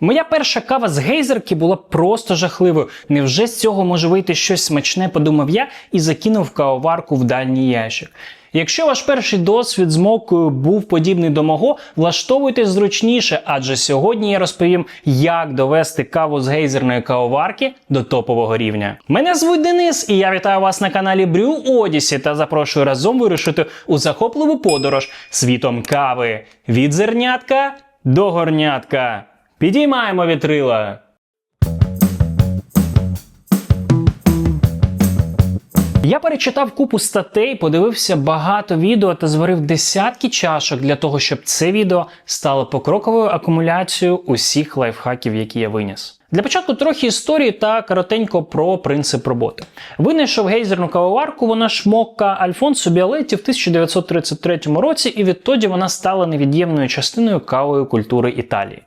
Моя перша кава з гейзерки була просто жахливою. Невже з цього може вийти щось смачне, подумав я і закинув кавоварку в дальній ящик. Якщо ваш перший досвід з мокою був подібний до мого, влаштовуйтесь зручніше, адже сьогодні я розповім, як довести каву з гейзерної кавоварки до топового рівня. Мене звуть Денис, і я вітаю вас на каналі Brew Odyssey та запрошую разом вирушити у захопливу подорож світом кави від зернятка до горнятка. Підіймаємо вітрила! Я перечитав купу статей, подивився багато відео та зварив десятки чашок для того, щоб це відео стало покроковою акумуляцією усіх лайфхаків, які я виніс. Для початку трохи історії та коротенько про принцип роботи. Винайшов гейзерну кавоварку, вона ж мокка Альфонсо Біалетті в 1933 році, і відтоді вона стала невід'ємною частиною кавової культури Італії.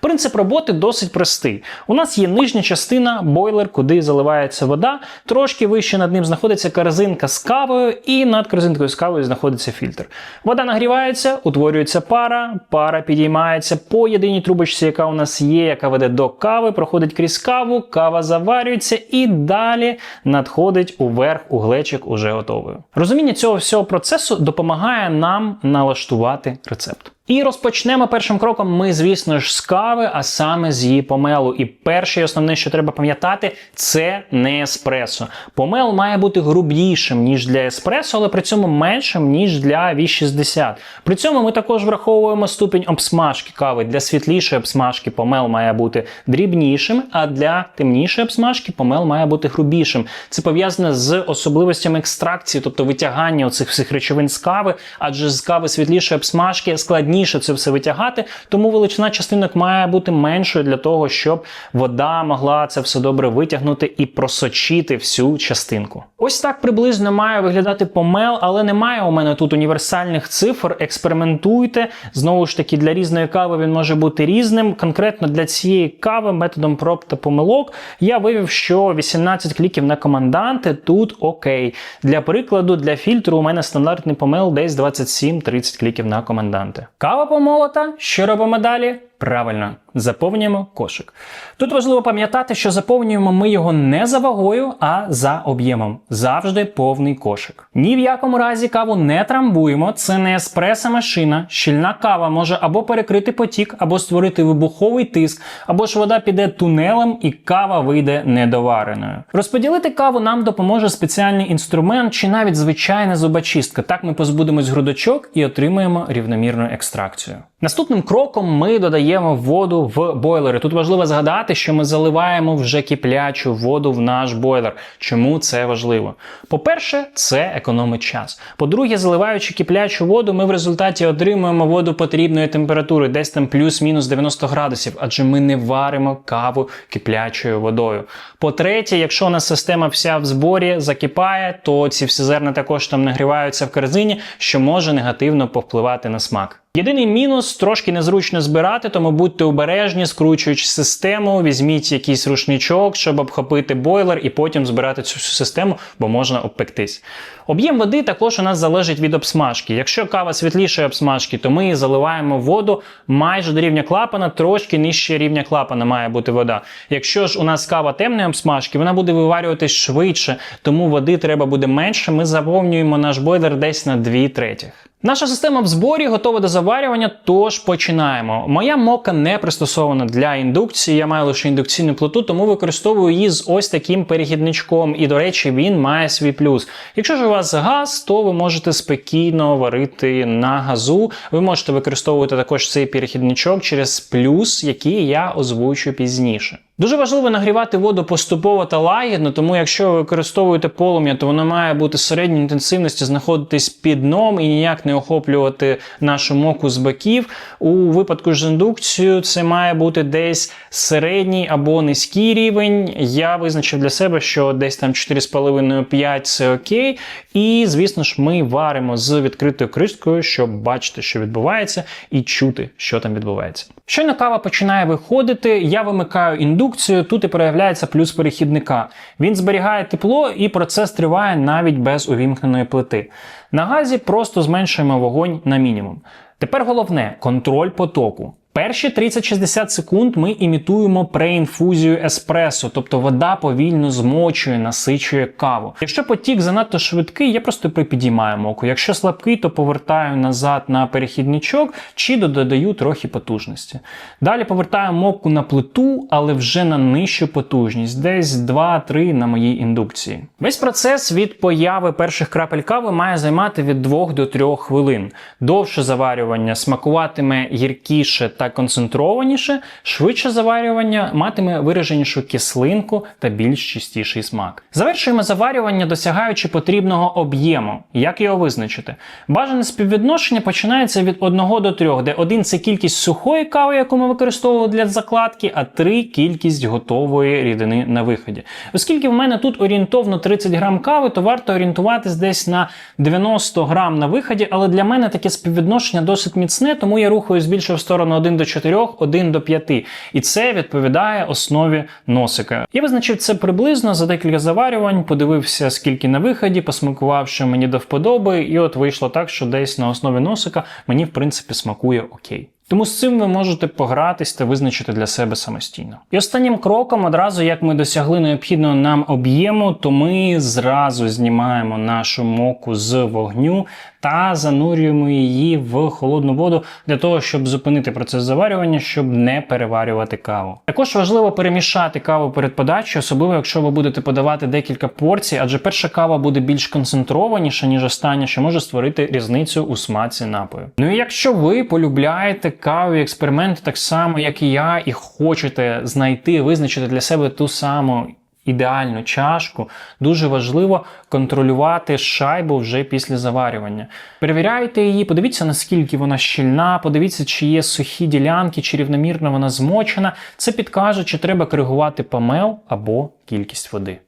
Принцип роботи досить простий. У нас є нижня частина, бойлер, куди заливається вода. Трошки вище над ним знаходиться корзинка з кавою, і над корзинкою з кавою знаходиться фільтр. Вода нагрівається, утворюється пара, пара підіймається по єдиній трубочці, яка у нас є, яка веде до кави, проходить крізь каву, кава заварюється і далі надходить уверх у глечик уже готовою. Розуміння цього всього процесу допомагає нам налаштувати рецепт. І розпочнемо першим кроком ми, звісно ж, з кави, а саме з її помелу. І перше і основне, що треба пам'ятати, це не еспресо. Помел має бути грубішим, ніж для еспресо, але при цьому меншим, ніж для V60. При цьому ми також враховуємо ступінь обсмажки кави. Для світлішої обсмажки помел має бути дрібнішим, а для темнішої обсмажки помел має бути грубішим. Це пов'язане з особливостями екстракції, тобто витягання оцих всіх речовин з кави, адже з кави світлішої обсмажки складніше це все витягати, тому величина частинок має бути меншою для того, щоб вода могла це все добре витягнути і просочити всю частинку. Ось так приблизно має виглядати помел, але немає у мене тут універсальних цифр. Експериментуйте. Знову ж таки, для різної кави він може бути різним. Конкретно для цієї кави методом проб та помилок я вивів, що 18 кліків на команданти тут окей. Для прикладу, для фільтру у мене стандартний помел десь 27-30 кліків на коменданти. Кава помолота. Що робимо далі? Правильно, заповнюємо кошик. Тут важливо пам'ятати, що заповнюємо ми його не за вагою, а за об'ємом. Завжди повний кошик. Ні в якому разі каву не трамбуємо, це не еспреса машина. Щільна кава може або перекрити потік, або створити вибуховий тиск, або ж вода піде тунелем і кава вийде недовареною. Розподілити каву нам допоможе спеціальний інструмент чи навіть звичайна зубочистка. Так ми позбудемось грудочок і отримаємо рівномірну екстракцію. Наступним кроком ми додаємо воду в бойлери. Тут важливо згадати, що ми заливаємо вже киплячу воду в наш бойлер. Чому це важливо? По-перше, це економить час. По-друге, заливаючи киплячу воду, ми в результаті отримуємо воду потрібної температури, десь там плюс-мінус 90 градусів, адже ми не варимо каву киплячою водою. По-третє, якщо у нас система вся в зборі закипає, то ці всі зерна також там нагріваються в корзині, що може негативно повпливати на смак. Єдиний мінус трошки незручно збирати, тому будьте обережні, скручуючи систему, візьміть якийсь рушничок, щоб обхопити бойлер і потім збирати цю систему, бо можна обпектись. Об'єм води також у нас залежить від обсмажки. Якщо кава світлішої обсмажки, то ми заливаємо воду майже до рівня клапана, трошки нижче рівня клапана має бути вода. Якщо ж у нас кава темної обсмажки, вона буде виварюватись швидше, тому води треба буде менше. Ми заповнюємо наш бойлер десь на 2 третіх. Наша система в зборі готова до заварювання, тож починаємо. Моя мока не пристосована для індукції, я маю лише індукційну плиту, тому використовую її з ось таким перехідничком. І, до речі, він має свій плюс. Якщо ж у вас газ, то ви можете спокійно варити на газу. Ви можете використовувати також цей перехідничок через плюс, який я озвучу пізніше. Дуже важливо нагрівати воду поступово та лагідно, тому якщо ви використовуєте полум'я, то воно має бути середньої інтенсивності, знаходитись під дном і ніяк не охоплювати нашу моку з боків. У випадку з індукцією це має бути десь середній або низький рівень. Я визначив для себе, що десь там 4,5-5 це окей. І, звісно ж, ми варимо з відкритою кришкою, щоб бачити, що відбувається, і чути, що там відбувається. Щойно кава починає виходити, я вимикаю індукцію, тут і проявляється плюс перехідника. Він зберігає тепло і процес триває навіть без увімкненої плити. На газі просто зменшуємо вогонь на мінімум. Тепер головне контроль потоку. Перші 30-60 секунд ми імітуємо преінфузію еспресо, тобто вода повільно змочує, насичує каву. Якщо потік занадто швидкий, я просто припідіймаю моку. Якщо слабкий, то повертаю назад на перехідничок чи додаю трохи потужності. Далі повертаю моку на плиту, але вже на нижчу потужність, десь 2-3 на моїй індукції. Весь процес від появи перших крапель кави має займати від 2 до 3 хвилин. Довше заварювання смакуватиме гіркіше та концентрованіше, швидше заварювання матиме вираженішу кислинку та більш чистіший смак. Завершуємо заварювання, досягаючи потрібного об'єму. Як його визначити? Бажане співвідношення починається від 1 до 3, де 1 це кількість сухої кави, яку ми використовували для закладки, а 3 кількість готової рідини на виході. Оскільки в мене тут орієнтовно 30 грам кави, то варто орієнтуватись десь на 90 грам на виході, але для мене таке співвідношення досить міцне, тому я рухаюсь більше в сторону 1 до 4, 1 до 5. І це відповідає основі носика. Я визначив це приблизно за декілька заварювань, подивився, скільки на виході, посмакував, що мені до вподоби, і от вийшло так, що десь на основі носика мені, в принципі, смакує окей. Тому з цим ви можете погратись та визначити для себе самостійно. І останнім кроком, одразу як ми досягли необхідного нам об'єму, то ми зразу знімаємо нашу моку з вогню та занурюємо її в холодну воду для того, щоб зупинити процес заварювання, щоб не переварювати каву. Також важливо перемішати каву перед подачею, особливо якщо ви будете подавати декілька порцій, адже перша кава буде більш концентрованіша, ніж остання, що може створити різницю у смаці напою. Ну і якщо ви полюбляєте кавові експерименти так само, як і я, і хочете знайти, визначити для себе ту саму ідеальну чашку, дуже важливо контролювати шайбу вже після заварювання. Перевіряйте її, подивіться, наскільки вона щільна, подивіться, чи є сухі ділянки, чи рівномірно вона змочена. Це підкаже, чи треба коригувати помел або кількість води.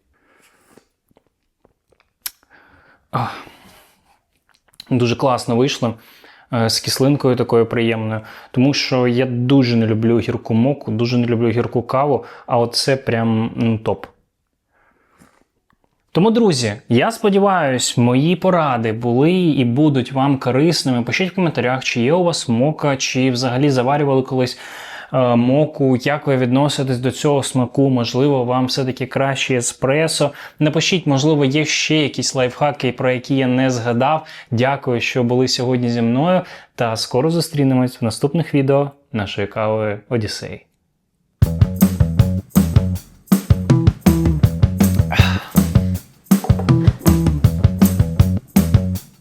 Ах. Дуже класно вийшло е, з кислинкою такою приємною, тому що я дуже не люблю гірку моку, дуже не люблю гірку каву, а оце прям топ. Тому, друзі, я сподіваюся, мої поради були і будуть вам корисними. Пишіть в коментарях, чи є у вас мока, чи взагалі заварювали колись е, моку, як ви відноситесь до цього смаку, можливо, вам все-таки краще еспресо. Напишіть, можливо, є ще якісь лайфхаки, про які я не згадав. Дякую, що були сьогодні зі мною. Та скоро зустрінемось в наступних відео нашої кави Одіссей.